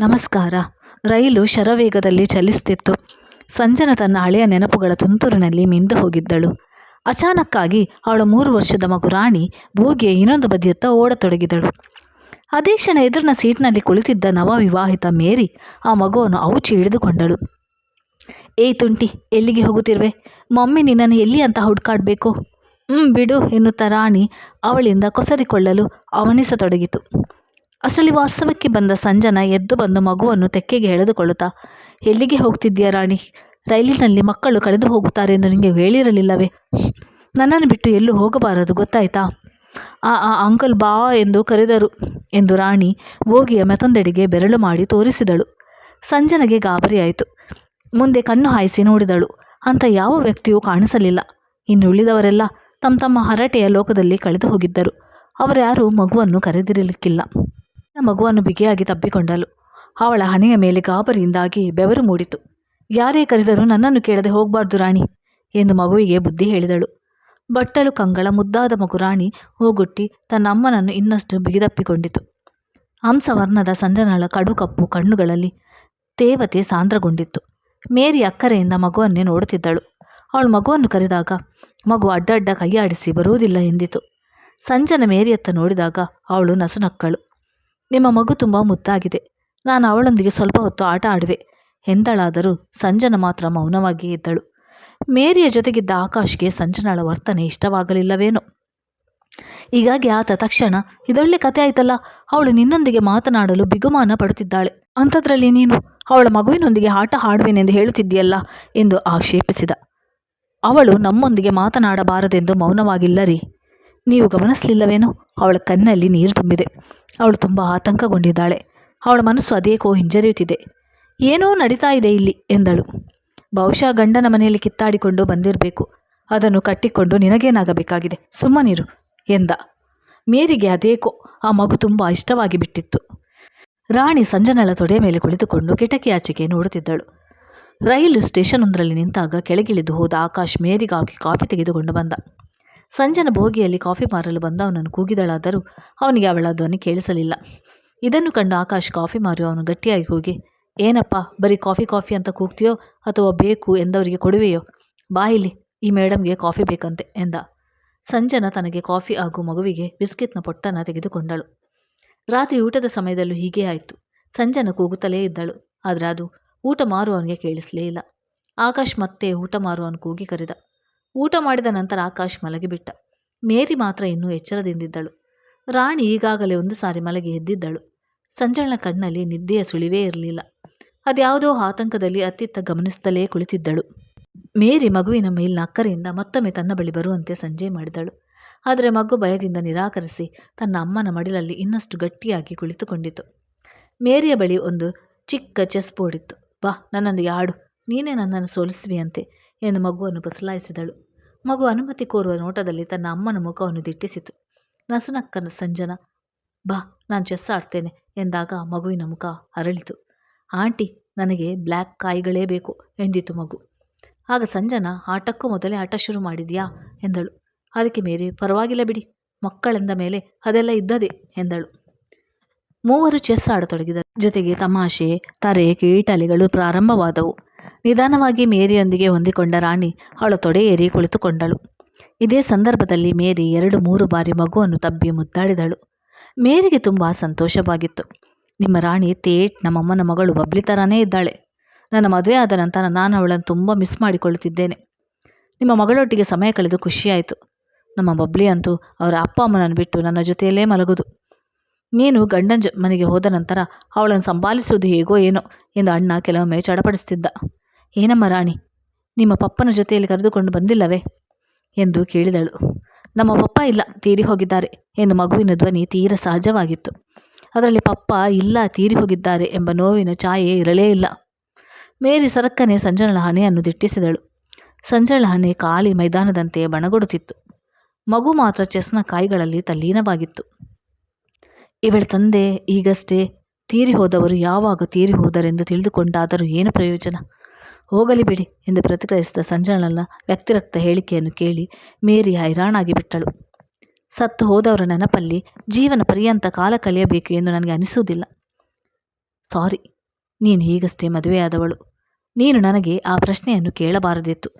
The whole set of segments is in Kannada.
ನಮಸ್ಕಾರ. ರೈಲು ಶರವೇಗದಲ್ಲಿ ಚಲಿಸುತ್ತಿತ್ತು ಸಂಜನ ತನ್ನ ಹಳೆಯ ನೆನಪುಗಳ ತುಂತುರಿನಲ್ಲಿ ಮಿಂದು ಹೋಗಿದ್ದಳು. ಅಚಾನಕ್ಕಾಗಿ ಅವಳ ಮೂರು ವರ್ಷದ ಮಗು ರಾಣಿ ಭೋಗಿಯ ಇನ್ನೊಂದು ಬದಿಯತ್ತ ಓಡತೊಡಗಿದಳು. ಅದೇ ಕ್ಷಣ ಎದುರಿನ ಸೀಟ್ನಲ್ಲಿ ಕುಳಿತಿದ್ದ ನವವಿವಾಹಿತ ಮೇರಿ ಆ ಮಗುವನ್ನು ಔಚಿ ಹಿಡಿದುಕೊಂಡಳು. ಏಯ್ ತುಂಟಿ, ಎಲ್ಲಿಗೆ ಹೋಗುತ್ತಿರುವೆ? ಮಮ್ಮಿ ನಿನ್ನನ್ನು ಎಲ್ಲಿ ಅಂತ ಹುಡುಕಾಡಬೇಕು? ಹ್ಞೂ ಬಿಡು ಎನ್ನುತ್ತ ರಾಣಿ ಅವಳಿಂದ ಕೊಸರಿಕೊಳ್ಳಲು ಅವನಿಸತೊಡಗಿತು. ಅಷ್ಟರಲ್ಲಿ ವಾಸ್ತವಕ್ಕೆ ಬಂದ ಸಂಜನ ಎದ್ದು ಬಂದು ಮಗುವನ್ನು ತೆಕ್ಕೆಗೆ ಎಳೆದುಕೊಳ್ಳುತ್ತಾ, ಎಲ್ಲಿಗೆ ಹೋಗ್ತಿದ್ದೀಯಾ ರಾಣಿ? ರೈಲಿನಲ್ಲಿ ಮಕ್ಕಳು ಕಳೆದು ಹೋಗುತ್ತಾರೆ ಎಂದು ನಿಮಗೆ ಹೇಳಿರಲಿಲ್ಲವೇ? ನನ್ನನ್ನು ಬಿಟ್ಟು ಎಲ್ಲೂ ಹೋಗಬಾರದು, ಗೊತ್ತಾಯ್ತಾ? ಆ ಆ ಅಂಕಲ್ ಬಾ ಎಂದು ಕರೆದರು ಎಂದು ರಾಣಿ ಬೋಗಿಯ ಮತ್ತೊಂದೆಡೆಗೆ ಬೆರಳು ಮಾಡಿ ತೋರಿಸಿದಳು. ಸಂಜನಗೆ ಗಾಬರಿಯಾಯಿತು. ಮುಂದೆ ಕಣ್ಣು ಹಾಯಿಸಿ ನೋಡಿದಳು. ಅಂಥ ಯಾವ ವ್ಯಕ್ತಿಯೂ ಕಾಣಿಸಲಿಲ್ಲ. ಇನ್ನುಳಿದವರೆಲ್ಲ ತಮ್ಮ ತಮ್ಮ ಹರಟೆಯ ಲೋಕದಲ್ಲಿ ಕಳೆದು ಹೋಗಿದ್ದರು. ಅವರ್ಯಾರೂ ಮಗುವನ್ನು ಕರೆದಿರಲಿಕ್ಕಿಲ್ಲ. ಮಗುವನ್ನು ಬಿಗಿಯಾಗಿ ತಬ್ಬಿಕೊಂಡಳು. ಅವಳ ಹಣೆಯ ಮೇಲೆ ಗಾಬರಿಯಿಂದಾಗಿ ಬೆವರು ಮೂಡಿತು. ಯಾರೇ ಕರೆದರೂ ನನ್ನನ್ನು ಕೇಳದೆ ಹೋಗಬಾರ್ದು ರಾಣಿ ಎಂದು ಮಗುವಿಗೆ ಬುದ್ಧಿ ಹೇಳಿದಳು. ಬಟ್ಟಲು ಕಂಗಳ ಮುದ್ದಾದ ಮಗು ರಾಣಿ ಹೋಗುಟ್ಟಿ ತನ್ನ ಅಮ್ಮನನ್ನು ಇನ್ನಷ್ಟು ಬಿಗಿದಪ್ಪಿಕೊಂಡಿತು. ಹಂಸವರ್ಣದ ಸಂಜನಳ ಕಡುಕಪ್ಪು ಕಣ್ಣುಗಳಲ್ಲಿ ತೇವತೆ ಸಾಂದ್ರಗೊಂಡಿತ್ತು. ಮೇರಿ ಅಕ್ಕರೆಯಿಂದ ಮಗುವನ್ನೇ ನೋಡುತ್ತಿದ್ದಳು. ಅವಳು ಮಗುವನ್ನು ಕರೆದಾಗ ಮಗು ಅಡ್ಡಡ್ಡ ಕೈಯಾಡಿಸಿ ಬರುವುದಿಲ್ಲ ಎಂದಿತು. ಸಂಜನ ಮೇರಿಯತ್ತ ನೋಡಿದಾಗ ಅವಳು ನಸುನಕ್ಕಳು. ನಿಮ್ಮ ಮಗು ತುಂಬ ಮುದ್ದಾಗಿದೆ. ನಾನು ಅವಳೊಂದಿಗೆ ಸ್ವಲ್ಪ ಹೊತ್ತು ಆಟ ಆಡುವೆ. ಎಂದಳಾದರೂ ಸಂಜನ ಮಾತ್ರ ಮೌನವಾಗಿಯೇ ಇದ್ದಳು ಮೇರಿಯ ಜೊತೆಗಿದ್ದ ಆಕಾಶ್ಗೆ ಸಂಜನಳ ವರ್ತನೆ ಇಷ್ಟವಾಗಲಿಲ್ಲವೇನೋ? ಹೀಗಾಗಿ ಆತ ತಕ್ಷಣ, ಇದೊಳ್ಳೆ ಕತೆ ಆಯ್ತಲ್ಲ, ಅವಳು ನಿನ್ನೊಂದಿಗೆ ಮಾತನಾಡಲು ಬಿಗುಮಾನ ಪಡುತ್ತಿದ್ದಾಳೆ. ಅಂಥದ್ರಲ್ಲಿ ನೀನು ಅವಳ ಮಗುವಿನೊಂದಿಗೆ ಆಟ ಹಾಡುವೆನೆಂದು ಹೇಳುತ್ತಿದ್ದೀಯಲ್ಲ? ಎಂದು ಆಕ್ಷೇಪಿಸಿದ. ಅವಳು ನಮ್ಮೊಂದಿಗೆ ಮಾತನಾಡಬಾರದೆಂದು ಮೌನವಾಗಿಲ್ಲರಿ ನೀವು ಗಮನಿಸಲಿಲ್ಲವೇನೋ? ಅವಳ ಕಣ್ಣಲ್ಲಿ ನೀರು ತುಂಬಿದೆ. ಅವಳು ತುಂಬ ಆತಂಕಗೊಂಡಿದ್ದಾಳೆ. ಅವಳ ಮನಸ್ಸು ಅದೇಕೋ ಹಿಂಜರಿಯುತ್ತಿದೆ. ಏನೋ ನಡೀತಾ ಇದೆ ಇಲ್ಲಿ ಎಂದಳು. ಬಹುಶಃ ಗಂಡನ ಮನೆಯಲ್ಲಿ ಕಿತ್ತಾಡಿಕೊಂಡು ಬಂದಿರಬೇಕು. ಅದನ್ನು ಕಟ್ಟಿಕೊಂಡು ನಿನಗೇನಾಗಬೇಕಾಗಿದೆ? ಸುಮ್ಮನಿರು ಎಂದ. ಮೇರಿಗೆ ಅದೇಕೋ ಆ ಮಗು ತುಂಬ ಇಷ್ಟವಾಗಿ ಬಿಟ್ಟಿತ್ತು. ರಾಣಿ ಸಂಜನಳ ತೊಡೆಯ ಮೇಲೆ ಕುಳಿತುಕೊಂಡು ಕಿಟಕಿ ಆಚೆಗೆ ನೋಡುತ್ತಿದ್ದಳು. ರೈಲು ಸ್ಟೇಷನೊಂದರಲ್ಲಿ ನಿಂತಾಗ ಕೆಳಗಿಳಿದು ಹೋದ ಆಕಾಶ್ ಮೇರಿಗಾಗಿ ಕಾಫಿ ತೆಗೆದುಕೊಂಡು ಬಂದ. ಸಂಜನ ಭೋಗಿಯಲ್ಲಿ ಕಾಫಿ ಮಾರಲು ಬಂದವನನ್ನು ಕೂಗಿದಳಾದರೂ ಅವನಿಗೆ ಅವಳ ಧ್ವನಿ ಕೇಳಿಸಲಿಲ್ಲ. ಇದನ್ನು ಕಂಡು ಆಕಾಶ್ ಕಾಫಿ ಮಾರಿ ಅವನು ಗಟ್ಟಿಯಾಗಿ ಹೋಗಿ ಏನಪ್ಪ, ಬರೀ ಕಾಫಿ ಕಾಫಿ ಅಂತ ಕೂಗ್ತೀಯೋ ಅಥವಾ ಬೇಕು ಎಂದವರಿಗೆ ಕೊಡುವೆಯೋ? ಬಾಯಿಲಿ ಈ ಮೇಡಮ್ಗೆ ಕಾಫಿ ಬೇಕಂತೆ ಎಂದ. ಸಂಜನ ತನಗೆ ಕಾಫಿ ಹಾಗೂ ಮಗುವಿಗೆ ಬಿಸ್ಕಿಟ್ನ ಪೊಟ್ಟನ ತೆಗೆದುಕೊಂಡಳು. ರಾತ್ರಿ ಊಟದ ಸಮಯದಲ್ಲೂ ಹೀಗೇ ಆಯಿತು. ಸಂಜನ ಕೂಗುತ್ತಲೇ ಇದ್ದಳು, ಆದರೆ ಅದು ಊಟ ಮಾರುವವನಿಗೆ ಕೇಳಿಸಲೇ ಇಲ್ಲ. ಆಕಾಶ್ ಮತ್ತೆ ಊಟ ಮಾರುವವನು ಕೂಗಿ ಕರೆದ ಊಟ ಮಾಡಿದ ನಂತರ ಆಕಾಶ್ ಮಲಗಿಬಿಟ್ಟ ಮೇರಿ ಮಾತ್ರ ಇನ್ನೂ ಎಚ್ಚರದಿಂದಿದ್ದಳು. ರಾಣಿ ಈಗಾಗಲೇ ಒಂದು ಸಾರಿ ಮಲಗಿ ಎದ್ದಿದ್ದಳು. ಸಂಜಳನ ಕಣ್ಣಲ್ಲಿ ನಿದ್ದೆಯ ಸುಳಿವೇ ಇರಲಿಲ್ಲ. ಅದ್ಯಾವುದೋ ಆತಂಕದಲ್ಲಿ ಅತ್ತಿತ್ತ ಗಮನಿಸುತ್ತಲೇ ಕುಳಿತಿದ್ದಳು. ಮೇರಿ ಮಗುವಿನ ಮೇಲಿನ ಅಕ್ಕರೆಯಿಂದ ಮತ್ತೊಮ್ಮೆ ತನ್ನ ಬಳಿ ಬರುವಂತೆ ಸಂಜೆ ಮಾಡಿದಳು. ಆದರೆ ಮಗು ಭಯದಿಂದ ನಿರಾಕರಿಸಿ ತನ್ನ ಅಮ್ಮನ ಮಡಿಲಲ್ಲಿ ಇನ್ನಷ್ಟು ಗಟ್ಟಿಯಾಗಿ ಕುಳಿತುಕೊಂಡಿತು. ಮೇರಿಯ ಬಳಿ ಒಂದು ಚಿಕ್ಕ ಚೆಸ್ ಬೋರ್ಡ್ ಇತ್ತು. ಬಾ, ನನ್ನೊಂದಿಗೆ ಆಡು. ನೀನೇ ನನ್ನನ್ನು ಸೋಲಿಸುವಿಯಂತೆ. ಎಂದು ಮಗುವನ್ನು ಬಸಲಾಯಿಸಿದಳು. ಮಗು ಅನುಮತಿ ಕೋರುವ ನೋಟದಲ್ಲಿ ತನ್ನ ಅಮ್ಮನ ಮುಖವನ್ನು ದಿಟ್ಟಿಸಿತು. ನಸುನಕ್ಕನ ಸಂಜನ, ಬಾ, ನಾನು ಚೆಸ್ ಆಡ್ತೇನೆ ಎಂದಾಗ ಮಗುವಿನ ಮುಖ ಅರಳಿತು. ಆಂಟಿ, ನನಗೆ ಬ್ಲ್ಯಾಕ್ ಕಾಯಿಗಳೇ ಬೇಕು ಎಂದಿತು ಮಗು. ಆಗ ಸಂಜನ, ಆಟಕ್ಕೂ ಮೊದಲೇ ಆಟ ಶುರು ಮಾಡಿದ್ಯಾ? ಎಂದಳು. ಅದಕ್ಕೆ ಮೇರಿ ಪರವಾಗಿಲ್ಲ ಬಿಡಿ, ಮಕ್ಕಳೆಂದ ಮೇಲೆ ಅದೆಲ್ಲ ಇದ್ದದೆ ಎಂದಳು. ಮೂವರು ಚೆಸ್ ಆಡತೊಡಗಿದರು ಜೊತೆಗೆ ತಮಾಷೆ, ತರೆ, ಕೀಟಲೆಗಳು ಪ್ರಾರಂಭವಾದವು. ನಿಧಾನವಾಗಿ ಮೇರಿಯೊಂದಿಗೆ ಹೊಂದಿಕೊಂಡ ರಾಣಿ ಅವಳ ತೊಡೆ ಕುಳಿತುಕೊಂಡಳು. ಇದೇ ಸಂದರ್ಭದಲ್ಲಿ ಮೇರಿ ಎರಡು ಮೂರು ಬಾರಿ ಮಗುವನ್ನು ತಬ್ಬಿ ಮುದ್ದಾಡಿದಳು. ಮೇರಿಗೆ ತುಂಬ ಸಂತೋಷವಾಗಿತ್ತು. ನಿಮ್ಮ ರಾಣಿ ತೇಟ್ ನಮ್ಮಮ್ಮನ ಮಗಳು ಬಬ್ಲಿ ಥರನೇ ಇದ್ದಾಳೆ. ನನ್ನ ಮದುವೆ ಆದ ನಂತರ ನಾನು ಅವಳನ್ನು ತುಂಬ ಮಿಸ್ ಮಾಡಿಕೊಳ್ಳುತ್ತಿದ್ದೇನೆ. ನಿಮ್ಮ ಮಗಳೊಟ್ಟಿಗೆ ಸಮಯ ಕಳೆದು ಖುಷಿಯಾಯಿತು. ನಮ್ಮ ಬಬ್ಲಿ ಅಂತೂ ಅವರ ಅಪ್ಪ ಅಮ್ಮನನ್ನು ಬಿಟ್ಟು ನನ್ನ ಜೊತೆಯಲ್ಲೇ ಮಲಗುದು. ನೀನು ಗಂಡನ ಜ ಮನೆಗೆ ಹೋದ ನಂತರ ಅವಳನ್ನು ಸಂಭಾಲಿಸುವುದು ಹೇಗೋ ಏನೋ ಎಂದು ಅಣ್ಣ ಕೆಲವೊಮ್ಮೆ ಚಡಪಡಿಸ್ತಿದ್ದ ಏನಮ್ಮ ರಾಣಿ, ನಿಮ್ಮ ಪಪ್ಪನ ಜೊತೆಯಲ್ಲಿ ಕರೆದುಕೊಂಡು ಬಂದಿಲ್ಲವೇ? ಎಂದು ಕೇಳಿದಳು. ನಮ್ಮ ಪಪ್ಪ ಇಲ್ಲ, ತೀರಿ ಹೋಗಿದ್ದಾರೆ ಎಂದು ಮಗುವಿನ ಧ್ವನಿ ತೀರ ಸಹಜವಾಗಿತ್ತು. ಅದರಲ್ಲಿ ಪಪ್ಪ ಇಲ್ಲ, ತೀರಿ ಹೋಗಿದ್ದಾರೆ ಎಂಬ ನೋವಿನ ಛಾಯೆ ಇರಲೇ ಇಲ್ಲ. ಮೇರಿ ಸರಕ್ಕನೆ ಸಂಜನಳ ಹಣೆಯನ್ನು ದಿಟ್ಟಿಸಿದಳು. ಸಂಜನಳ ಹಣೆ ಖಾಲಿ ಮೈದಾನದಂತೆ ಬಣಗೊಡುತ್ತಿತ್ತು. ಮಗು ಮಾತ್ರ ಚೆಸ್ನ ಕಾಯಿಗಳಲ್ಲಿ ತಲ್ಲೀನವಾಗಿತ್ತು. ಇವಳ ತಂದೆ ಈಗಷ್ಟೇ ತೀರಿ ಹೋದವರು ಯಾವಾಗ ತೀರಿ ಹೋದರೆಂದು ತಿಳಿದುಕೊಂಡಾದರೂ ಏನು ಪ್ರಯೋಜನ? ಹೋಗಲಿ ಬಿಡಿ ಎಂದು ಪ್ರತಿಕ್ರಿಯಿಸಿದ ಸಂಜನಲ್ಲ ವ್ಯಕ್ತಿರಕ್ತ ಹೇಳಿಕೆಯನ್ನು ಕೇಳಿ ಮೇರಿ ಹೈರಾಣಾಗಿ ಬಿಟ್ಟಳು. ಸತ್ತು ಹೋದವರ ನೆನಪಲ್ಲಿ ಜೀವನ ಪರ್ಯಂತ ಕಾಲ ಕಳೆಯಬೇಕು ಎಂದು ನನಗೆ ಅನಿಸುವುದಿಲ್ಲ. ಸಾರಿ, ನೀನು ಈಗಷ್ಟೇ ಮದುವೆಯಾದವಳು. ನೀನು ನನಗೆ ಆ ಪ್ರಶ್ನೆಯನ್ನು ಕೇಳಬಾರದಿತ್ತು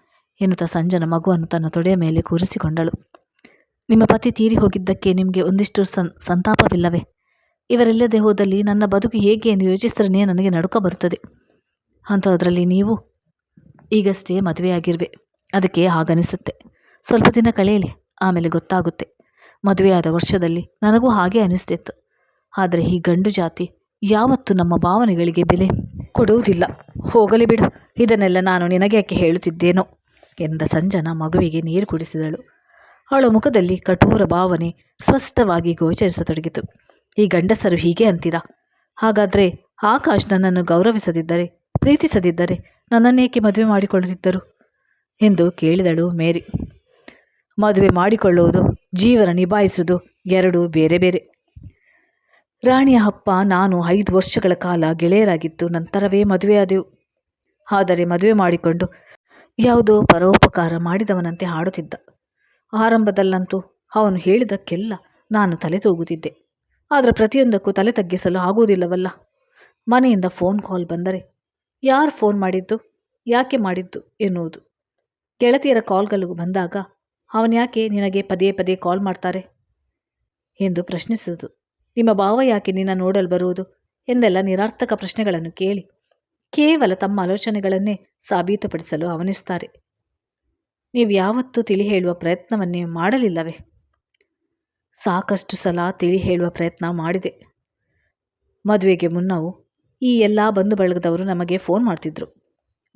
ಎನ್ನುತ್ತಾ ಸಂಜನ ಮಗುವನ್ನು ತನ್ನ ತೊಡೆಯ ಮೇಲೆ ಕೂರಿಸಿಕೊಂಡಳು. ನಿಮ್ಮ ಪತಿ ತೀರಿ ಹೋಗಿದ್ದಕ್ಕೆ ನಿಮಗೆ ಒಂದಿಷ್ಟು ಸನ್ ಸಂತಾಪವಿಲ್ಲವೇ? ಇವರಿಲ್ಲದೆ ಹೋದಲ್ಲಿ ನನ್ನ ಬದುಕು ಹೇಗೆ ಎಂದು ಯೋಚಿಸ್ತರನೇ ನನಗೆ ನಡುಕ ಬರುತ್ತದೆ. ಅಂಥದ್ರಲ್ಲಿ ನೀವು ಈಗಷ್ಟೇ ಮದುವೆಯಾಗಿರುವೆ. ಅದಕ್ಕೆ ಹಾಗನಿಸುತ್ತೆ. ಸ್ವಲ್ಪ ದಿನ ಕಳೆಯಲಿ, ಆಮೇಲೆ ಗೊತ್ತಾಗುತ್ತೆ. ಮದುವೆಯಾದ ವರ್ಷದಲ್ಲಿ ನನಗೂ ಹಾಗೆ ಅನಿಸ್ತಿತ್ತು. ಆದರೆ ಈ ಗಂಡು ಜಾತಿ ಯಾವತ್ತೂ ನಮ್ಮ ಭಾವನೆಗಳಿಗೆ ಬೆಲೆ ಕೊಡುವುದಿಲ್ಲ. ಹೋಗಲಿ ಬಿಡು, ಇದನ್ನೆಲ್ಲ ನಾನು ನಿನಗೆ ಯಾಕೆ ಹೇಳುತ್ತಿದ್ದೇನೋ? ಎಂದ ಸಂಜನ ಮಗುವಿಗೆ ನೀರು ಕುಡಿಸಿದಳು. ಅವಳ ಮುಖದಲ್ಲಿ ಕಠೋರ ಭಾವನೆ ಸ್ಪಷ್ಟವಾಗಿ ಗೋಚರಿಸತೊಡಗಿತು. ಈ ಗಂಡಸರು ಹೀಗೆ ಅಂತೀರಾ? ಹಾಗಾದರೆ ಆಕಾಶ್ ನನ್ನನ್ನು ಗೌರವಿಸದಿದ್ದರೆ, ಪ್ರೀತಿಸದಿದ್ದರೆ ನನ್ನನ್ನೇಕೆ ಮದುವೆ ಮಾಡಿಕೊಳ್ಳುತ್ತಿದ್ದರು ಎಂದು ಕೇಳಿದಳು ಮೇರಿ. ಮದುವೆ ಮಾಡಿಕೊಳ್ಳುವುದು, ಜೀವನ ನಿಭಾಯಿಸುವುದು ಎರಡೂ ಬೇರೆ ಬೇರೆ. ರಾಣಿಯ ಅಪ್ಪ, ನಾನು ಐದು ವರ್ಷಗಳ ಕಾಲ ಗೆಳೆಯರಾಗಿದ್ದು ನಂತರವೇ ಮದುವೆಯಾದೆವು. ಆದರೆ ಮದುವೆ ಮಾಡಿಕೊಂಡು ಯಾವುದೋ ಪರೋಪಕಾರ ಮಾಡಿದವನಂತೆ ಹಾಡುತ್ತಿದ್ದ. ಆರಂಭದಲ್ಲಂತೂ ಅವನು ಹೇಳಿದಕ್ಕೆಲ್ಲ ನಾನು ತಲೆ ತೂಗುತ್ತಿದ್ದೆ. ಆದರೆ ಪ್ರತಿಯೊಂದಕ್ಕೂ ತಲೆ ತಗ್ಗಿಸಲು ಆಗುವುದಿಲ್ಲವಲ್ಲ. ಮನೆಯಿಂದ ಫೋನ್ ಕಾಲ್ ಬಂದರೆ ಯಾರು ಫೋನ್ ಮಾಡಿದ್ದು, ಯಾಕೆ ಮಾಡಿದ್ದು ಎನ್ನುವುದು. ಗೆಳತಿಯರ ಕಾಲ್ಗಳು ಬಂದಾಗ ಅವನು ಯಾಕೆ ನಿನಗೆ ಪದೇ ಪದೇ ಕಾಲ್ ಮಾಡ್ತಾರೆ? ಎಂದು ಪ್ರಶ್ನಿಸುವುದು. ನಿಮ್ಮ ಭಾವ ಯಾಕೆ ನಿನ್ನ ನೋಡಲು ಬರುವುದು? ಎಂದೆಲ್ಲ ನಿರಾರ್ಥಕ ಪ್ರಶ್ನೆಗಳನ್ನು ಕೇಳಿ ಕೇವಲ ತಮ್ಮ ಆಲೋಚನೆಗಳನ್ನೇ ಸಾಬೀತುಪಡಿಸಲು ಅವನಿಸ್ತಾರೆ. ನೀವು ಯಾವತ್ತೂ ತಿಳಿ ಹೇಳುವ ಪ್ರಯತ್ನವನ್ನೇ ಮಾಡಲಿಲ್ಲವೇ? ಸಾಕಷ್ಟು ಸಲ ತಿಳಿ ಹೇಳುವ ಪ್ರಯತ್ನ ಮಾಡಿದೆ. ಮದುವೆಗೆ ಮುನ್ನವು ಈ ಎಲ್ಲ ಬಂಧು ಬಳಗದವರು ನಮಗೆ ಫೋನ್ ಮಾಡ್ತಿದ್ರು.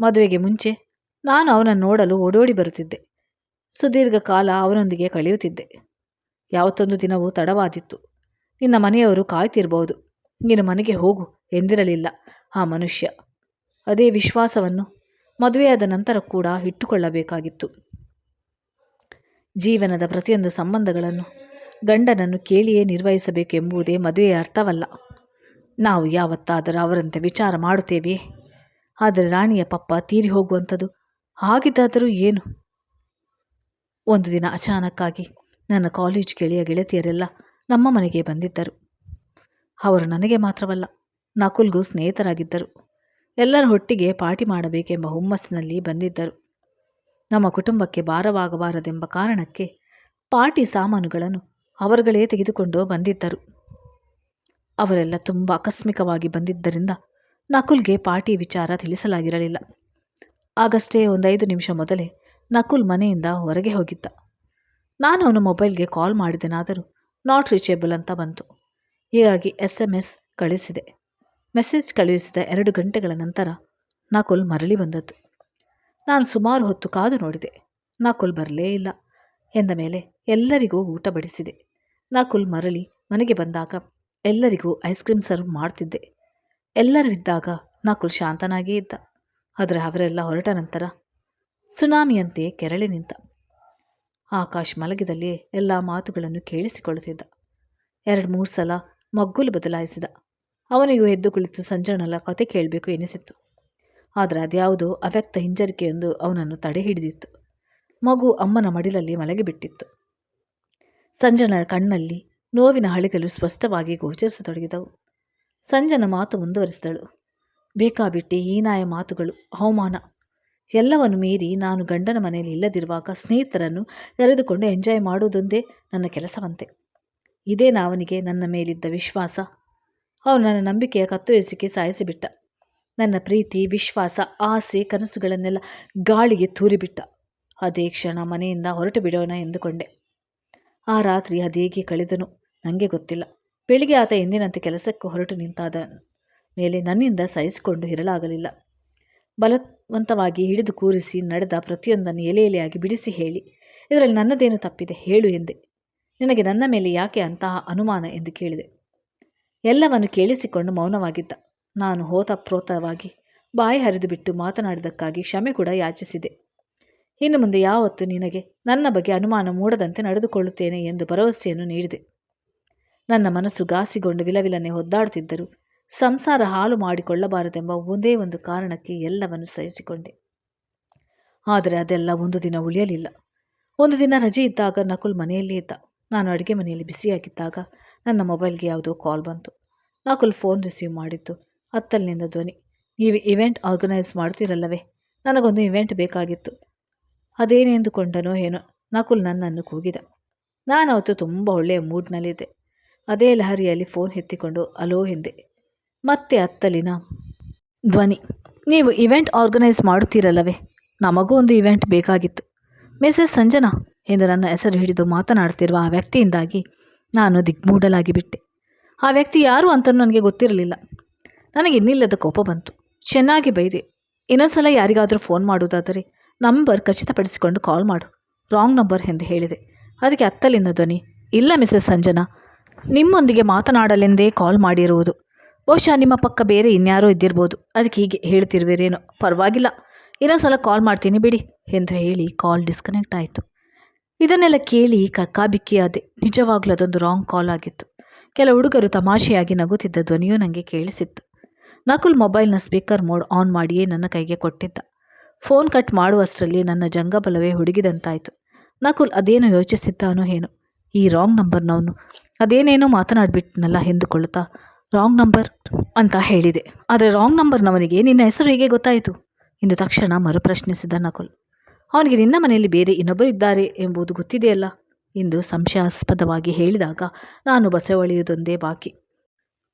ಮದುವೆಗೆ ಮುಂಚೆ ನಾನು ಅವನನ್ನು ನೋಡಲು ಓಡೋಡಿ ಬರುತ್ತಿದ್ದೆ. ಸುದೀರ್ಘ ಕಾಲ ಅವನೊಂದಿಗೆ ಕಳೆಯುತ್ತಿದ್ದೆ. ಯಾವತ್ತೊಂದು ದಿನವೂ ತಡವಾದಿತ್ತು. ನಿನ್ನ ಮನೆಯವರು ಕಾಯ್ತಿರಬಹುದು ನೀನು ಮನೆಗೆ ಹೋಗು ಎಂದಿರಲಿಲ್ಲ ಆ ಮನುಷ್ಯ. ಅದೇ ವಿಶ್ವಾಸವನ್ನು ಮದುವೆಯಾದ ನಂತರ ಕೂಡ ಇಟ್ಟುಕೊಳ್ಳಬೇಕಾಗಿತ್ತು. ಜೀವನದ ಪ್ರತಿಯೊಂದು ಸಂಬಂಧಗಳನ್ನು ಗಂಡನನ್ನು ಕೇಳಿಯೇ ನಿರ್ವಹಿಸಬೇಕೆಂಬುದೇ ಮದುವೆಯ ಅರ್ಥವಲ್ಲ. ನಾವು ಯಾವತ್ತಾದರೂ ಅವರಂತೆ ವಿಚಾರ ಮಾಡುತ್ತೇವೆಯೇ? ಆದರೆ ರಾಣಿಯ ಪಪ್ಪ ತೀರಿ ಹೋಗುವಂಥದ್ದು ಹಾಗಿದ್ದಾದರೂ ಏನು? ಒಂದು ದಿನ ಅಚಾನಕ್ಕಾಗಿ ನನ್ನ ಕಾಲೇಜ್ ಗೆಳೆಯ ಗೆಳತಿಯರೆಲ್ಲ ನಮ್ಮ ಮನೆಗೆ ಬಂದಿದ್ದರು. ಅವರು ನನಗೆ ಮಾತ್ರವಲ್ಲ, ನಕುಲ್ಗೂ ಸ್ನೇಹಿತರಾಗಿದ್ದರು. ಎಲ್ಲರ ಒಟ್ಟಿಗೆ ಪಾರ್ಟಿ ಮಾಡಬೇಕೆಂಬ ಹುಮ್ಮಸ್ಸಿನಲ್ಲಿ ಬಂದಿದ್ದರು. ನಮ್ಮ ಕುಟುಂಬಕ್ಕೆ ಭಾರವಾಗಬಾರದೆಂಬ ಕಾರಣಕ್ಕೆ ಪಾರ್ಟಿ ಸಾಮಾನುಗಳನ್ನು ಅವರುಗಳೇ ತೆಗೆದುಕೊಂಡು ಬಂದಿದ್ದರು. ಅವರೆಲ್ಲ ತುಂಬ ಆಕಸ್ಮಿಕವಾಗಿ ಬಂದಿದ್ದರಿಂದ ನಕುಲ್ಗೆ ಪಾರ್ಟಿ ವಿಚಾರ ತಿಳಿಸಲಾಗಿರಲಿಲ್ಲ. ಆಗಷ್ಟೇ ಒಂದೈದು ನಿಮಿಷ ಮೊದಲೇ ನಕುಲ್ ಮನೆಯಿಂದ ಹೊರಗೆ ಹೋಗಿದ್ದ. ನಾನು ಅವನ ಮೊಬೈಲ್ಗೆ ಕಾಲ್ ಮಾಡಿದೆನಾದರೂ ನಾಟ್ ರೀಚೇಬಲ್ ಅಂತ ಬಂತು. ಹೀಗಾಗಿ ಎಸ್ ಎಂ ಎಸ್ ಕಳಿಸಿದೆ. ಮೆಸೇಜ್ ಕಳುಹಿಸಿದ ಎರಡು ಗಂಟೆಗಳ ನಂತರ ನಕುಲ್ ಮರಳಿ ಬಂದದ್ದು. ನಾನು ಸುಮಾರು ಹೊತ್ತು ಕಾದು ನೋಡಿದೆ. ನಕುಲ್ ಬರಲೇ ಇಲ್ಲ. ಎಂದ ಮೇಲೆ ಎಲ್ಲರಿಗೂ ಊಟ ಬಡಿಸಿದೆ. ನಕುಲ್ ಮರಳಿ ಮನೆಗೆ ಬಂದಾಗ ಎಲ್ಲರಿಗೂ ಐಸ್ ಕ್ರೀಮ್ ಸರ್ವ್ ಮಾಡ್ತಿದ್ದೆ. ಎಲ್ಲರೂ ಇದ್ದಾಗ ನಕುಲ್ ಶಾಂತನಾಗೇ ಇದ್ದ. ಆದರೆ ಅವರೆಲ್ಲ ಹೊರಟ ನಂತರ ಸುನಾಮಿಯಂತೆ ಕೆರಳಿ ನಿಂತ. ಆಕಾಶ್ ಮಲಗಿದಲ್ಲಿ ಎಲ್ಲ ಮಾತುಗಳನ್ನು ಕೇಳಿಸಿಕೊಳ್ಳುತ್ತಿದ್ದ ಎರಡು ಮೂರು ಸಲ ಮಗ್ಗುಲು ಬದಲಾಯಿಸಿದ. ಅವನಿಗೂ ಎದ್ದು ಕುಳಿತು ಸಂಜನಲ್ಲ ಕತೆ ಕೇಳಬೇಕು ಎನಿಸಿತ್ತು. ಆದರೆ ಅದ್ಯಾವುದೋ ಅವ್ಯಕ್ತ ಹಿಂಜರಿಕೆಯೊಂದು ಅವನನ್ನು ತಡೆ ಹಿಡಿದಿತ್ತು. ಮಗು ಅಮ್ಮನ ಮಡಿಲಲ್ಲಿ ಮಲಗಿಬಿಟ್ಟಿತ್ತು ಸಂಜನ ಕಣ್ಣಲ್ಲಿ ನೋವಿನ ಹಳಿಗಳು ಸ್ಪಷ್ಟವಾಗಿ ಗೋಚರಿಸತೊಡಗಿದವು. ಸಂಜನ ಮಾತು ಮುಂದುವರಿಸಿದಳು. ಬೇಕಾಬಿಟ್ಟಿ ಹೀನಾಯ ಮಾತುಗಳು, ಅವಮಾನ. ಎಲ್ಲವನ್ನು ಮೀರಿ ನಾನು ಗಂಡನ ಮನೆಯಲ್ಲಿ ಇಲ್ಲದಿರುವಾಗ ಸ್ನೇಹಿತರನ್ನು ಕರೆದುಕೊಂಡು ಎಂಜಾಯ್ ಮಾಡುವುದೊಂದೇ ನನ್ನ ಕೆಲಸವಂತೆ. ಇದೇ ಅವನಿಗೆ ನನ್ನ ಮೇಲಿದ್ದ ವಿಶ್ವಾಸ? ಅವನು ನನ್ನ ನಂಬಿಕೆಯ ಕತ್ತೊಯಿಸಿಕೆ ಸಾಯಿಸಿಬಿಟ್ಟ. ನನ್ನ ಪ್ರೀತಿ, ವಿಶ್ವಾಸ, ಆಸೆ, ಕನಸುಗಳನ್ನೆಲ್ಲ ಗಾಳಿಗೆ ತೂರಿಬಿಟ್ಟ. ಅದೇ ಕ್ಷಣ ಮನೆಯಿಂದ ಹೊರಟು ಬಿಡೋಣ ಎಂದುಕೊಂಡೆ. ಆ ರಾತ್ರಿ ಅದೇಗೆ ಕಳೆದನು ನನಗೆ ಗೊತ್ತಿಲ್ಲ. ಬೆಳಿಗ್ಗೆ ಆತ ಎಂದಿನಂತೆ ಕೆಲಸಕ್ಕೆ ಹೊರಟು ನಿಂತಾದ ಮೇಲೆ ನನ್ನಿಂದ ಸಹಿಸಿಕೊಂಡು ಇರಲಾಗಲಿಲ್ಲ. ಬಲವಂತವಾಗಿ ಹಿಡಿದು ಕೂರಿಸಿ ನಡೆದ ಪ್ರತಿಯೊಂದನ್ನು ಎಲೆ ಎಲೆಯಾಗಿ ಬಿಡಿಸಿ ಹೇಳಿ, ಇದರಲ್ಲಿ ನನ್ನದೇನು ತಪ್ಪಿದೆ ಹೇಳು ಎಂದೆ. ನಿನಗೆ ನನ್ನ ಮೇಲೆ ಯಾಕೆ ಅಂತಹ ಅನುಮಾನ ಎಂದು ಕೇಳಿದೆ. ಎಲ್ಲವನ್ನು ಕೇಳಿಸಿಕೊಂಡು ಮೌನವಾಗಿದ್ದ. ನಾನು ಹೋತಪ್ರೋತವಾಗಿ ಬಾಯಿ ಹರಿದು ಬಿಟ್ಟು ಮಾತನಾಡಿದ್ದಕ್ಕಾಗಿ ಕ್ಷಮೆ ಕೂಡ ಯಾಚಿಸಿದೆ. ಇನ್ನು ಮುಂದೆ ಯಾವತ್ತು ನಿನಗೆ ನನ್ನ ಬಗ್ಗೆ ಅನುಮಾನ ಮೂಡದಂತೆ ನಡೆದುಕೊಳ್ಳುತ್ತೇನೆ ಎಂದು ಭರವಸೆಯನ್ನು ನೀಡಿದೆ. ನನ್ನ ಮನಸ್ಸು ಗಾಸಿಗೊಂಡು ವಿಲವಿಲನೆ ಒದ್ದಾಡುತ್ತಿದ್ದರು ಸಂಸಾರ ಹಾಳು ಮಾಡಿಕೊಳ್ಳಬಾರದೆಂಬ ಒಂದೇ ಒಂದು ಕಾರಣಕ್ಕೆ ಎಲ್ಲವನ್ನು ಸಹಿಸಿಕೊಂಡೆ. ಆದರೆ ಅದೆಲ್ಲ ಒಂದು ದಿನ ಉಳಿಯಲಿಲ್ಲ. ಒಂದು ದಿನ ರಜೆ ಇದ್ದಾಗ ನಕುಲ್ ಮನೆಯಲ್ಲೇ ಇದ್ದ. ನಾನು ಅಡುಗೆ ಮನೆಯಲ್ಲಿ ಬಿಸಿಯಾಗಿದ್ದಾಗ ನನ್ನ ಮೊಬೈಲ್ಗೆ ಯಾವುದೋ ಕಾಲ್ ಬಂತು. ನಾಕುಲ್ ಫೋನ್ ರಿಸೀವ್ ಮಾಡಿದ್ದು. ಅತ್ತಲಿನಿಂದ ಧ್ವನಿ. ನೀವು ಇವೆಂಟ್ ಆರ್ಗನೈಸ್ ಮಾಡ್ತೀರಲ್ಲವೇ? ನನಗೊಂದು ಇವೆಂಟ್ ಬೇಕಾಗಿತ್ತು. ಅದೇನೆಂದುಕೊಂಡನೋ ಏನೋ. ನಕುಲ್ ನನ್ನನ್ನು ಕೂಗಿದ. ನಾನು ಅವತ್ತು ತುಂಬ ಒಳ್ಳೆಯ ಮೂಡ್ನಲ್ಲಿದ್ದೆ. ಅದೇ ಲಹರಿಯಲ್ಲಿ ಫೋನ್ ಎತ್ತಿಕೊಂಡು ಅಲೋ ಹಿಂದೆ ಮತ್ತೆ ಅತ್ತಲಿನ ಧ್ವನಿ. ನೀವು ಇವೆಂಟ್ ಆರ್ಗನೈಸ್ ಮಾಡುತ್ತೀರಲ್ಲವೇ ನಮಗೂ ಒಂದು ಇವೆಂಟ್ ಬೇಕಾಗಿತ್ತು. ಮಿಸಸ್ ಸಂಜನಾ ಎಂದು ನನ್ನ ಹೆಸರು ಹಿಡಿದು ಮಾತನಾಡುತ್ತಿರುವ ಆ ವ್ಯಕ್ತಿಯಿಂದಾಗಿ ನಾನು ದಿಗ್ಮೂಢಲಾಗಿಬಿಟ್ಟೆ ಆ ವ್ಯಕ್ತಿ ಯಾರು ಅಂತ ನನಗೆ ಗೊತ್ತಿರಲಿಲ್ಲ. ನನಗೆ ಇನ್ನಿಲ್ಲದ ಕೋಪ ಬಂತು. ಚೆನ್ನಾಗಿ ಬೈದೆ. ಇನ್ನೊಂದ್ಸಲ ಯಾರಿಗಾದರೂ ಫೋನ್ ಮಾಡುವುದಾದರೆ ನಂಬರ್ ಖಚಿತಪಡಿಸಿಕೊಂಡು ಕಾಲ್ ಮಾಡು. ರಾಂಗ್ ನಂಬರ್ ಎಂದು ಹೇಳಿದೆ. ಅದಕ್ಕೆ ಅತ್ತಲಿಂದ ಧ್ವನಿ, ಇಲ್ಲ ಮಿಸಸ್ ಸಂಜನಾ, ನಿಮ್ಮೊಂದಿಗೆ ಮಾತನಾಡಲೆಂದೇ ಕಾಲ್ ಮಾಡಿರುವುದು. ಬಹುಶಃ ನಿಮ್ಮ ಪಕ್ಕ ಬೇರೆ ಇನ್ಯಾರೋ ಇದ್ದಿರ್ಬೋದು. ಅದಕ್ಕೆ ಹೀಗೆ ಹೇಳ್ತಿರುವಿರೇನೋ. ಪರವಾಗಿಲ್ಲ. ಇನ್ನೊಂದ್ಸಲ ಕಾಲ್ ಮಾಡ್ತೀನಿ ಬಿಡಿ ಎಂದು ಹೇಳಿ ಕಾಲ್ ಡಿಸ್ಕನೆಕ್ಟ್ ಆಯಿತು. ಇದನ್ನೆಲ್ಲ ಕೇಳಿ ಕಕ್ಕಾಬಿಕ್ಕಿಯಾದೆ ನಿಜವಾಗ್ಲೂ ಅದೊಂದು ರಾಂಗ್ ಕಾಲ್ ಆಗಿತ್ತು. ಕೆಲ ಹುಡುಗರು ತಮಾಷೆಯಾಗಿ ನಗುತ್ತಿದ್ದ ಧ್ವನಿಯೂ ನನಗೆ ಕೇಳಿಸಿತ್ತು. ನಕುಲ್ ಮೊಬೈಲ್ನ ಸ್ಪೀಕರ್ ಮೋಡ್ ಆನ್ ಮಾಡಿಯೇ ನನ್ನ ಕೈಗೆ ಕೊಟ್ಟಿದ್ದ. ಫೋನ್ ಕಟ್ ಮಾಡುವಷ್ಟರಲ್ಲಿ ನನ್ನ ಜಂಗಬಲವೇ ಹುಡುಗಿದಂತಾಯಿತು. ನಕುಲ್ ಅದೇನೋ ಯೋಚಿಸಿದ್ದಾನೋ ಏನೋ. ಈ ರಾಂಗ್ ನಂಬರ್ನವನು ಅದೇನೇನೋ ಮಾತನಾಡ್ಬಿಟ್ನಲ್ಲ ಎಂದುಕೊಳ್ಳುತ್ತಾ ರಾಂಗ್ ನಂಬರ್ ಅಂತ ಹೇಳಿದೆ. ಆದರೆ ರಾಂಗ್ ನಂಬರ್ನವನಿಗೆ ನಿನ್ನ ಹೆಸರು ಹೇಗೆ ಗೊತ್ತಾಯಿತು? ಎಂದು ತಕ್ಷಣ ಮರುಪ್ರಶ್ನಿಸಿದ ನಕುಲ್. ಅವನಿಗೆ ನಿನ್ನ ಮನೆಯಲ್ಲಿ ಬೇರೆ ಇನ್ನೊಬ್ಬರು ಇದ್ದಾರೆ ಎಂಬುದು ಗೊತ್ತಿದೆಯಲ್ಲ? ಎಂದು ಸಂಶಯಾಸ್ಪದವಾಗಿ ಹೇಳಿದಾಗ, ನಾನು ಬಸವಳಿಯುವುದೊಂದೇ ಬಾಕಿ.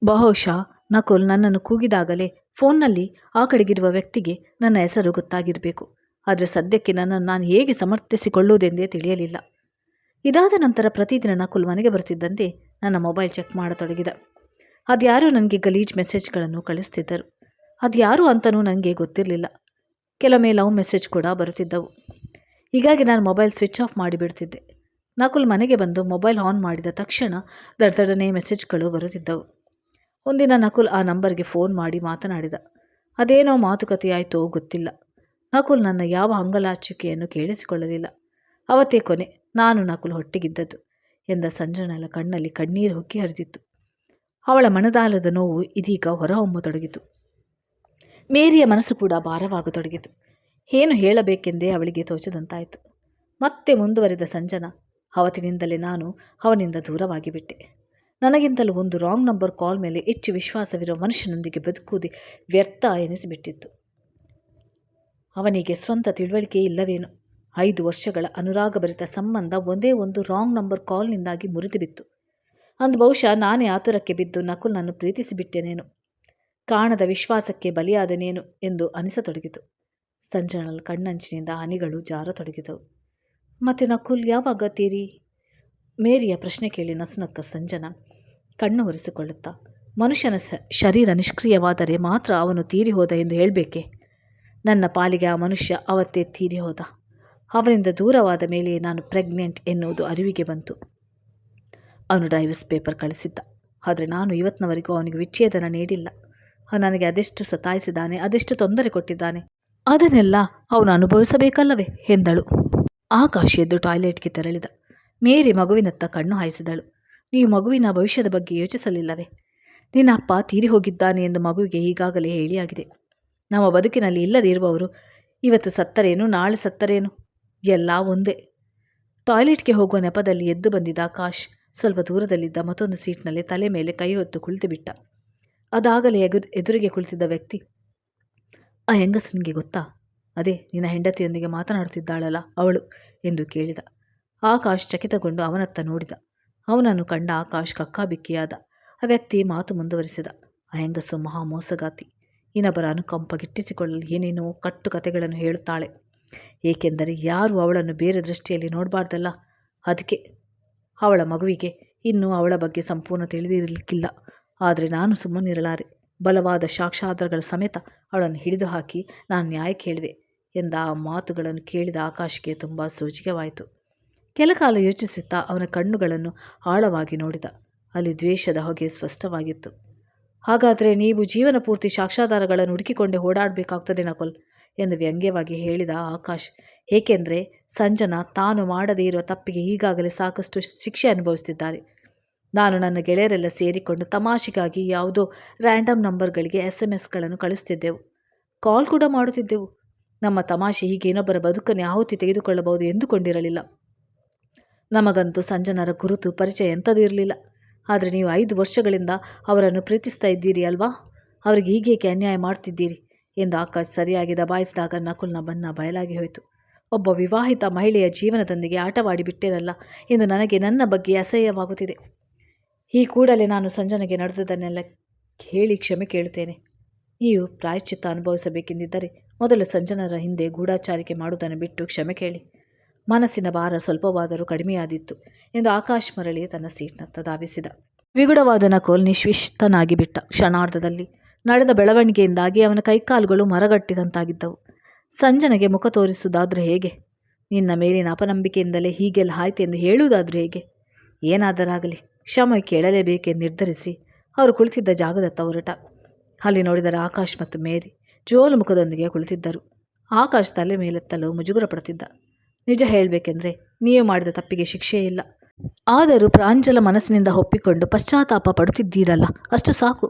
ಬಹುಶಃ ನಕುಲ್ ನನ್ನನ್ನು ಕೂಗಿದಾಗಲೇ ಫೋನ್ನಲ್ಲಿ ಆ ಕಡೆಗಿರುವ ವ್ಯಕ್ತಿಗೆ ನನ್ನ ಹೆಸರು ಗೊತ್ತಾಗಿರಬೇಕು. ಆದರೆ ಸದ್ಯಕ್ಕೆ ನನ್ನನ್ನು ನಾನು ಹೇಗೆ ಸಮರ್ಥಿಸಿಕೊಳ್ಳುವುದೆಂದೇ ತಿಳಿಯಲಿಲ್ಲ. ಇದಾದ ನಂತರ ಪ್ರತಿದಿನ ನಕುಲ್ ಮನೆಗೆ ಬರುತ್ತಿದ್ದಂತೆ ನನ್ನ ಮೊಬೈಲ್ ಚೆಕ್ ಮಾಡತೊಡಗಿದ. ಅದ್ಯಾರೂ ನನಗೆ ಗಲೀಜ್ ಮೆಸೇಜ್ಗಳನ್ನು ಕಳಿಸ್ತಿದ್ದರು. ಅದ್ಯಾರು ಅಂತಲೂ ನನಗೆ ಗೊತ್ತಿರಲಿಲ್ಲ. ಕೆಲವೊಮ್ಮೆ ಲವ್ ಮೆಸೇಜ್ ಕೂಡ ಬರುತ್ತಿದ್ದವು. ಹೀಗಾಗಿ ನಾನು ಮೊಬೈಲ್ ಸ್ವಿಚ್ ಆಫ್ ಮಾಡಿಬಿಡ್ತಿದ್ದೆ. ನಕುಲ್ ಮನೆಗೆ ಬಂದು ಮೊಬೈಲ್ ಆನ್ ಮಾಡಿದ ತಕ್ಷಣ ದಡದಡನೆ ಮೆಸೇಜ್ಗಳು ಬರುತ್ತಿದ್ದವು. ಒಂದಿನ ನಕುಲ್ ಆ ನಂಬರ್ಗೆ ಫೋನ್ ಮಾಡಿ ಮಾತನಾಡಿದ. ಅದೇನೋ ಮಾತುಕತೆಯಾಯಿತೋ ಗೊತ್ತಿಲ್ಲ. ನಕುಲ್ ನನ್ನ ಯಾವ ಅಂಗಲಾಚಿಕೆಯನ್ನು ಕೇಳಿಸಿಕೊಳ್ಳಲಿಲ್ಲ. ಅವತ್ತೇ ಕೊನೆ, ನಾನು ನಕುಲ್ ಹೊಟ್ಟಿಗಿದ್ದದ್ದು ಎಂದ ಸಂಜನಳ ಕಣ್ಣಲ್ಲಿ ಕಣ್ಣೀರು ಹೊಕ್ಕಿ ಹರಿದಿತ್ತು. ಅವಳ ಮನದಾಲದ ನೋವು ಇದೀಗ ಹೊರಹೊಮ್ಮತೊಡಗಿತು. ಮೇರಿಯ ಮನಸ್ಸು ಕೂಡ ಭಾರವಾಗತೊಡಗಿತು. ಏನು ಹೇಳಬೇಕೆಂದೇ ಅವಳಿಗೆ ತೋಚದಂತಾಯಿತು. ಮತ್ತೆ ಮುಂದುವರಿದ ಸಂಜನ, ಅವತ್ತಿನಿಂದಲೇ ನಾನು ಅವನಿಂದ ದೂರವಾಗಿ ಬಿಟ್ಟೆ ನನಗಿಂತಲೂ ಒಂದು ರಾಂಗ್ ನಂಬರ್ ಕಾಲ್ ಮೇಲೆ ಹೆಚ್ಚು ವಿಶ್ವಾಸವಿರುವ ಮನುಷ್ಯನೊಂದಿಗೆ ಬದುಕುವುದೇ ವ್ಯರ್ಥ ಎನಿಸಿಬಿಟ್ಟಿತ್ತು. ಅವನಿಗೆ ಸ್ವಂತ ತಿಳುವಳಿಕೆ ಇಲ್ಲವೇನು. ಐದು ವರ್ಷಗಳ ಅನುರಾಗಭರಿತ ಸಂಬಂಧ ಒಂದೇ ಒಂದು ರಾಂಗ್ ನಂಬರ್ ಕಾಲ್ನಿಂದಾಗಿ ಮುರಿದು ಬಿತ್ತು ಅಂದು ಬಹುಶಃ ನಾನೇ ಆತುರಕ್ಕೆ ಬಿದ್ದು ನಕುಲ್ನನ್ನು ಪ್ರೀತಿಸಿಬಿಟ್ಟೆನೇನು. ಕಾಣದ ವಿಶ್ವಾಸಕ್ಕೆ ಬಲಿಯಾದನೇನು ಎಂದು ಅನಿಸತೊಡಗಿತು. ಸಂಜನಲ್ ಕಣ್ಣಂಚಿನಿಂದ ಹನಿಗಳು ಜಾರತೊಡಗಿದವು. ಮತ್ತೆ ನಕುಲ್ ಯಾವಾಗ ತೀರಿ? ಮೇರಿಯ ಪ್ರಶ್ನೆ ಕೇಳಿ ನಸುನಕ್ಕ ಸಂಜನ ಕಣ್ಣು ಒರೆಸಿಕೊಳ್ಳುತ್ತಾ, ಮನುಷ್ಯನ ಶರೀರ ನಿಷ್ಕ್ರಿಯವಾದರೆ ಮಾತ್ರ ಅವನು ತೀರಿ ಹೋದ ಎಂದು ಹೇಳಬೇಕೆ? ನನ್ನ ಪಾಲಿಗೆ ಆ ಮನುಷ್ಯ ಅವತ್ತೇ ತೀರಿ ಹೋದ. ಅವನಿಂದ ದೂರವಾದ ಮೇಲೆ ನಾನು ಪ್ರೆಗ್ನೆಂಟ್ ಎನ್ನುವುದು ಅರಿವಿಗೆ ಬಂತು. ಅವನು ಡ್ರೈವರ್ಸ್ ಪೇಪರ್ ಕಳಿಸಿದ್ದ. ಆದರೆ ನಾನು ಇವತ್ತಿನವರೆಗೂ ಅವನಿಗೆ ವಿಚ್ಛೇದನ ನೀಡಿಲ್ಲ. ನನಗೆ ಅದೆಷ್ಟು ಸತಾಯಿಸಿದ್ದಾನೆ, ಅದೆಷ್ಟು ತೊಂದರೆ ಕೊಟ್ಟಿದ್ದಾನೆ. ಅದನ್ನೆಲ್ಲ ಅವನು ಅನುಭವಿಸಬೇಕಲ್ಲವೇ ಎಂದಳು. ಆಕಾಶ್ ಎದ್ದು ಟಾಯ್ಲೆಟ್ಗೆ ತೆರಳಿದ. ಮೇರಿ ಮಗುವಿನತ್ತ ಕಣ್ಣು ಹಾಯಿಸಿದಳು. ನೀವು ಮಗುವಿನ ಭವಿಷ್ಯದ ಬಗ್ಗೆ ಯೋಚಿಸಲಿಲ್ಲವೇ? ನಿನ್ನ ಅಪ್ಪ ತೀರಿ ಹೋಗಿದ್ದಾನೆ ಎಂದು ಮಗುವಿಗೆ ಈಗಾಗಲೇ ಹೇಳಿಯಾಗಿದೆ. ನಮ್ಮ ಬದುಕಿನಲ್ಲಿ ಇಲ್ಲದೇ ಇರುವವರು ಇವತ್ತು ಸತ್ತರೇನು, ನಾಳೆ ಸತ್ತರೇನು? ಎಲ್ಲ ಒಂದೇ. ಟಾಯ್ಲೆಟ್ಗೆ ಹೋಗುವ ನೆಪದಲ್ಲಿ ಎದ್ದು ಬಂದಿದ್ದ ಆಕಾಶ್ ಸ್ವಲ್ಪ ದೂರದಲ್ಲಿದ್ದ ಮತ್ತೊಂದು ಸೀಟ್ನಲ್ಲಿ ತಲೆ ಮೇಲೆ ಕೈ ಹೊತ್ತು ಕುಳಿತುಬಿಟ್ಟ. ಅದಾಗಲೇ ಎಗು ಎದುರಿಗೆ ಕುಳಿತಿದ್ದ ವ್ಯಕ್ತಿ, ಆ ಹೆಂಗಸನಿಗೆ ಗೊತ್ತಾ? ಅದೇ, ನಿನ್ನ ಹೆಂಡತಿಯೊಂದಿಗೆ ಮಾತನಾಡುತ್ತಿದ್ದಾಳಲ್ಲ ಅವಳು? ಎಂದು ಕೇಳಿದ. ಆಕಾಶ್ ಚಕಿತಗೊಂಡು ಅವನತ್ತ ನೋಡಿದ. ಅವನನ್ನು ಕಂಡ ಆಕಾಶ್ ಕಕ್ಕಾಬಿಕ್ಕಿಯಾದ. ಆ ವ್ಯಕ್ತಿ ಮಾತು ಮುಂದುವರಿಸಿದ. ಆ ಹೆಂಗಸು ಮಹಾ ಮೋಸಗಾತಿ. ಇನ್ನೊಬ್ಬರ ಅನುಕಂಪ ಗಿಟ್ಟಿಸಿಕೊಳ್ಳಲು ಏನೇನೋ ಕಟ್ಟು ಕಥೆಗಳನ್ನು ಹೇಳುತ್ತಾಳೆ. ಏಕೆಂದರೆ ಯಾರು ಅವಳನ್ನು ಬೇರೆ ದೃಷ್ಟಿಯಲ್ಲಿ ನೋಡಬಾರ್ದಲ್ಲ? ಅದಕ್ಕೆ ಅವಳ ಮಗುವಿಗೆ ಇನ್ನೂ ಅವಳ ಬಗ್ಗೆ ಸಂಪೂರ್ಣ ತಿಳಿದಿರಲಿಕ್ಕಿಲ್ಲ. ಆದರೆ ನಾನು ಸುಮ್ಮನಿರಲಾರೆ. ಬಲವಾದ ಸಾಕ್ಷಾಧಾರಗಳ ಸಮೇತ ಅವಳನ್ನು ಹಿಡಿದು ಹಾಕಿ ನಾನು ನ್ಯಾಯ ಕೇಳುವೆ ಎಂದ ಆ ಮಾತುಗಳನ್ನು ಕೇಳಿದ ಆಕಾಶ್ಗೆ ತುಂಬ ಸೂಚಿಕೆವಾಯಿತು. ಕೆಲಕಾಲ ಯೋಚಿಸುತ್ತಾ ಅವನ ಕಣ್ಣುಗಳನ್ನು ಆಳವಾಗಿ ನೋಡಿದ. ಅಲ್ಲಿ ದ್ವೇಷದ ಹೊಗೆ ಸ್ಪಷ್ಟವಾಗಿತ್ತು. ಹಾಗಾದರೆ ನೀವು ಜೀವನ ಪೂರ್ತಿ ಸಾಕ್ಷಾಧಾರಗಳನ್ನು ಹುಡುಕಿಕೊಂಡೇ ಓಡಾಡಬೇಕಾಗ್ತದೆ ನಕುಲ್ ಎಂದು ವ್ಯಂಗ್ಯವಾಗಿ ಹೇಳಿದ ಆಕಾಶ್. ಏಕೆಂದರೆ ಸಂಜನಾ ತಾನು ಮಾಡದೇ ಇರುವ ತಪ್ಪಿಗೆ ಈಗಾಗಲೇ ಸಾಕಷ್ಟು ಶಿಕ್ಷೆ ಅನುಭವಿಸುತ್ತಿದ್ದಾರೆ ನಾನು ನನ್ನ ಗೆಳೆಯರೆಲ್ಲ ಸೇರಿಕೊಂಡು ತಮಾಷೆಗಾಗಿ ಯಾವುದೋ ರ್ಯಾಂಡಮ್ ನಂಬರ್ಗಳಿಗೆ ಎಸ್ ಎಂ ಎಸ್ಗಳನ್ನು ಕಳಿಸ್ತಿದ್ದೆವು. ಕಾಲ್ ಕೂಡ ಮಾಡುತ್ತಿದ್ದೆವು. ನಮ್ಮ ತಮಾಷೆ ಹೀಗೆ ಇನ್ನೊಬ್ಬರ ಬದುಕನ್ನು ಆಹುತಿ ತೆಗೆದುಕೊಳ್ಳಬಹುದು ಎಂದುಕೊಂಡಿರಲಿಲ್ಲ. ನಮಗಂತೂ ಸಂಜನರ ಗುರುತು ಪರಿಚಯ ಎಂಥದೂ ಇರಲಿಲ್ಲ. ಆದರೆ ನೀವು ಐದು ವರ್ಷಗಳಿಂದ ಅವರನ್ನು ಪ್ರೀತಿಸ್ತಾ ಇದ್ದೀರಿ ಅಲ್ವಾ? ಅವರಿಗೆ ಹೀಗೇಕೆ ಅನ್ಯಾಯ ಮಾಡ್ತಿದ್ದೀರಿ? ಎಂದು ಆಕಾಶ್ ಸರಿಯಾಗಿ ದಬಾಯಿಸಿದಾಗ ನಕುಲ್ನ ಬಣ್ಣ ಬಯಲಾಗಿ ಹೋಯಿತು. ಒಬ್ಬ ವಿವಾಹಿತ ಮಹಿಳೆಯ ಜೀವನದೊಂದಿಗೆ ಆಟವಾಡಿ ಬಿಟ್ಟೇನಲ್ಲ ಎಂದು ನನಗೆ ನನ್ನ ಬಗ್ಗೆ ಅಸಹ್ಯವಾಗುತ್ತಿದೆ. ಈ ಕೂಡಲೇ ನಾನು ಸಂಜನೆಗೆ ನಡೆದುದನ್ನೆಲ್ಲ ಕೇಳಿ ಕ್ಷಮೆ ಕೇಳುತ್ತೇನೆ. ನೀವು ಪ್ರಾಯಶ್ಚಿತ್ತ ಅನುಭವಿಸಬೇಕೆಂದಿದ್ದರೆ ಮೊದಲು ಸಂಜನರ ಹಿಂದೆ ಗೂಢಾಚಾರಿಕೆ ಮಾಡುವುದನ್ನು ಬಿಟ್ಟು ಕ್ಷಮೆ ಕೇಳಿ. ಮನಸ್ಸಿನ ಭಾರ ಸ್ವಲ್ಪವಾದರೂ ಕಡಿಮೆಯಾದಿತ್ತು ಎಂದು ಆಕಾಶ್ ಮರಳಿ ತನ್ನ ಸೀಟ್ನತ್ತ ಧಾವಿಸಿದ. ವಿಗುಡವಾದ ನಕೋಲ್ ನಿಶ್ವಿಷ್ಟನಾಗಿ ಬಿಟ್ಟ ಕ್ಷಣಾರ್ಧದಲ್ಲಿ. ನಡೆದ ಬೆಳವಣಿಗೆಯಿಂದಾಗಿ ಅವನ ಕೈಕಾಲುಗಳು ಮರಗಟ್ಟಿದಂತಾಗಿದ್ದವು. ಸಂಜನೆಗೆ ಮುಖ ತೋರಿಸುವುದಾದ್ರೆ ಹೇಗೆ? ನಿನ್ನ ಮೇಲಿನ ಅಪನಂಬಿಕೆಯಿಂದಲೇ ಹೀಗೆಲ್ಲ ಆಯ್ತು ಎಂದು ಹೇಳುವುದಾದ್ರೂ ಹೇಗೆ? ಏನಾದರಾಗಲಿ. ಕ್ಷಮೆ ಕೇಳಲೇಬೇಕೆಂದು ನಿರ್ಧರಿಸಿ ಅವರು ಕುಳಿತಿದ್ದ ಜಾಗದತ್ತ ಹೊರಟ ಅಲ್ಲಿ ನೋಡಿದರೆ ಆಕಾಶ್ ಮತ್ತು ಮೇರಿ ಜೋಲು ಮುಖದೊಂದಿಗೆ ಕುಳಿತಿದ್ದರು. ಆಕಾಶ್ ತಲೆ ಮೇಲೆತ್ತಲು ಮುಜುಗುರ ಪಡುತ್ತಿದ್ದ ನಿಜ ಹೇಳಬೇಕೆಂದ್ರೆ ನೀವು ಮಾಡಿದ ತಪ್ಪಿಗೆ ಶಿಕ್ಷೆ ಇಲ್ಲ. ಆದರೂ ಪ್ರಾಂಜಲ ಮನಸ್ಸಿನಿಂದ ಒಪ್ಪಿಕೊಂಡು ಪಶ್ಚಾತ್ತಾಪ ಪಡುತ್ತಿದ್ದೀರಲ್ಲ, ಅಷ್ಟು ಸಾಕು.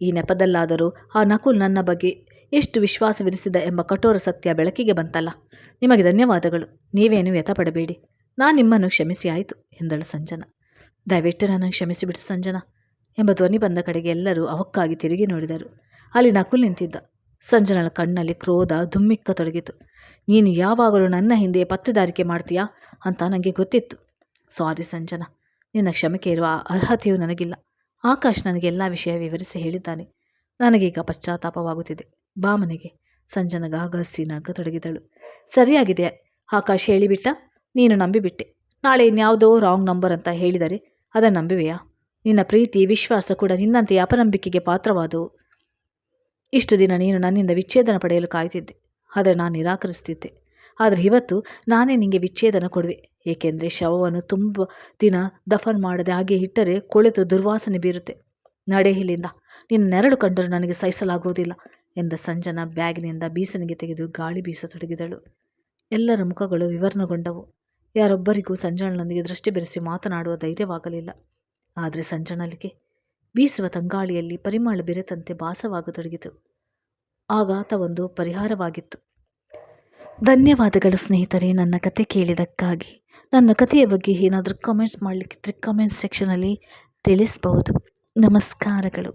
ಈ ನೆಪದಲ್ಲಾದರೂ ಆ ನಕುಲ್ ನನ್ನ ಬಗ್ಗೆ ಎಷ್ಟು ವಿಶ್ವಾಸವಿರಿಸಿದ ಎಂಬ ಕಠೋರ ಸತ್ಯ ಬೆಳಕಿಗೆ ಬಂತಲ್ಲ. ನಿಮಗೆ ಧನ್ಯವಾದಗಳು. ನೀವೇನು ವ್ಯಥಪಡಬೇಡಿ ನಾನು ನಿಮ್ಮನ್ನು ಕ್ಷಮಿಸಿ ಆಯಿತು, ಎಂದಳು ಸಂಜನಾ. ದಯವಿಟ್ಟು ನನ್ನನ್ನು ಕ್ಷಮಿಸಿಬಿಟ್ಟು ಸಂಜನಾ ಎಂಬ ಧ್ವನಿ ಬಂದ ಕಡೆಗೆ ಎಲ್ಲರೂ ಅವಕ್ಕಾಗಿ ತಿರುಗಿ ನೋಡಿದರು. ಅಲ್ಲಿ ನಕುಲ್ ನಿಂತಿದ್ದ. ಸಂಜನಳ ಕಣ್ಣಲ್ಲಿ ಕ್ರೋಧ, ಧುಮ್ಮಿಕ್ಕ ತೊಡಗಿತು. ನೀನು ಯಾವಾಗಲೂ ನನ್ನ ಹಿಂದೆ ಪತ್ತೆದಾರಿಕೆ ಮಾಡ್ತೀಯಾ ಅಂತ ನನಗೆ ಗೊತ್ತಿತ್ತು. ಸಾರಿ ಸಂಜನಾ, ನಿನ್ನ ಕ್ಷಮೆ ಇರುವ ಅರ್ಹತೆಯೂ ನನಗಿಲ್ಲ. ಆಕಾಶ್ ನನಗೆ ಎಲ್ಲ ವಿಷಯ ವಿವರಿಸಿ ಹೇಳಿದ್ದಾನೆ. ನನಗೀಗ ಪಶ್ಚಾತ್ತಾಪವಾಗುತ್ತಿದೆ. ಬಾ ಮನೆಗೆ. ಸಂಜನ ಗಾಗಸಿ ತೊಡಗಿದಳು. ಸರಿಯಾಗಿದೆ ಆಕಾಶ್ ಹೇಳಿಬಿಟ್ಟ? ನೀನು ನಂಬಿಬಿಟ್ಟೆ. ನಾಳೆ ಇನ್ಯಾವುದೋ ರಾಂಗ್ ನಂಬರ್ ಅಂತ ಹೇಳಿದರೆ ಅದನ್ನು ನಂಬುವೆಯಾ? ನಿನ್ನ ಪ್ರೀತಿ, ವಿಶ್ವಾಸ ಕೂಡ ನಿನ್ನಂತೆ ಅಪನಂಬಿಕೆಗೆ ಪಾತ್ರವಾದವು. ಇಷ್ಟು ದಿನ ನೀನು ನನ್ನಿಂದ ವಿಚ್ಛೇದನ ಪಡೆಯಲು ಕಾಯ್ತಿದ್ದೆ, ಆದರೆ ನಾನು ನಿರಾಕರಿಸ್ತಿದ್ದೆ ಆದರೆ ಇವತ್ತು ನಾನೇ ನಿನಗೆ ವಿಚ್ಛೇದನ ಕೊಡುವೆ, ಏಕೆಂದರೆ ಶವವನ್ನು ತುಂಬ ದಿನ ದಫನ್ ಮಾಡದೆ ಹಾಗೆ ಇಟ್ಟರೆ ಕೊಳೆತು ದುರ್ವಾಸನೆ ಬೀರುತ್ತೆ. ನಡೆ ಇಲ್ಲಿಂದ, ನಿನ್ನ ನೆರಳು ಕಂಡರೂ ನನಗೆ ಸಹಿಸಲಾಗುವುದಿಲ್ಲ ಎಂದ ಸಂಜನ ಬ್ಯಾಗಿನಿಂದ ಬೀಸನಿಗೆ ತೆಗೆದು ಗಾಳಿ ಬೀಸತೊಡಗಿದಳು. ಎಲ್ಲರ ಮುಖಗಳು ವಿವರಣಗೊಂಡವು. ಯಾರೊಬ್ಬರಿಗೂ ಸಂಜನಳೊಂದಿಗೆ ದೃಷ್ಟಿ ಬೆರೆಸಿ ಮಾತನಾಡುವ ಧೈರ್ಯವಾಗಲಿಲ್ಲ. ಆದರೆ ಸಂಜನಳಿಗೆ ಬೀಸುವ ತಂಗಾಳಿಯಲ್ಲಿ ಪರಿಮಳ ಬೆರೆತಂತೆ ಭಾಸವಾಗತೊಡಗಿತು. ಆಘಾತ ಒಂದು ಪರಿಹಾರವಾಗಿತ್ತು. ಧನ್ಯವಾದಗಳು ಸ್ನೇಹಿತರೆ ನನ್ನ ಕತೆ ಕೇಳಿದಕ್ಕಾಗಿ. ನನ್ನ ಕಥೆಯ ಬಗ್ಗೆ ಏನಾದರೂ ಕಮೆಂಟ್ಸ್ ಮಾಡಲಿಕ್ಕಿದ್ರೆ ಕಮೆಂಟ್ಸ್ ಸೆಕ್ಷನಲ್ಲಿ ತಿಳಿಸಬಹುದು. ನಮಸ್ಕಾರಗಳು.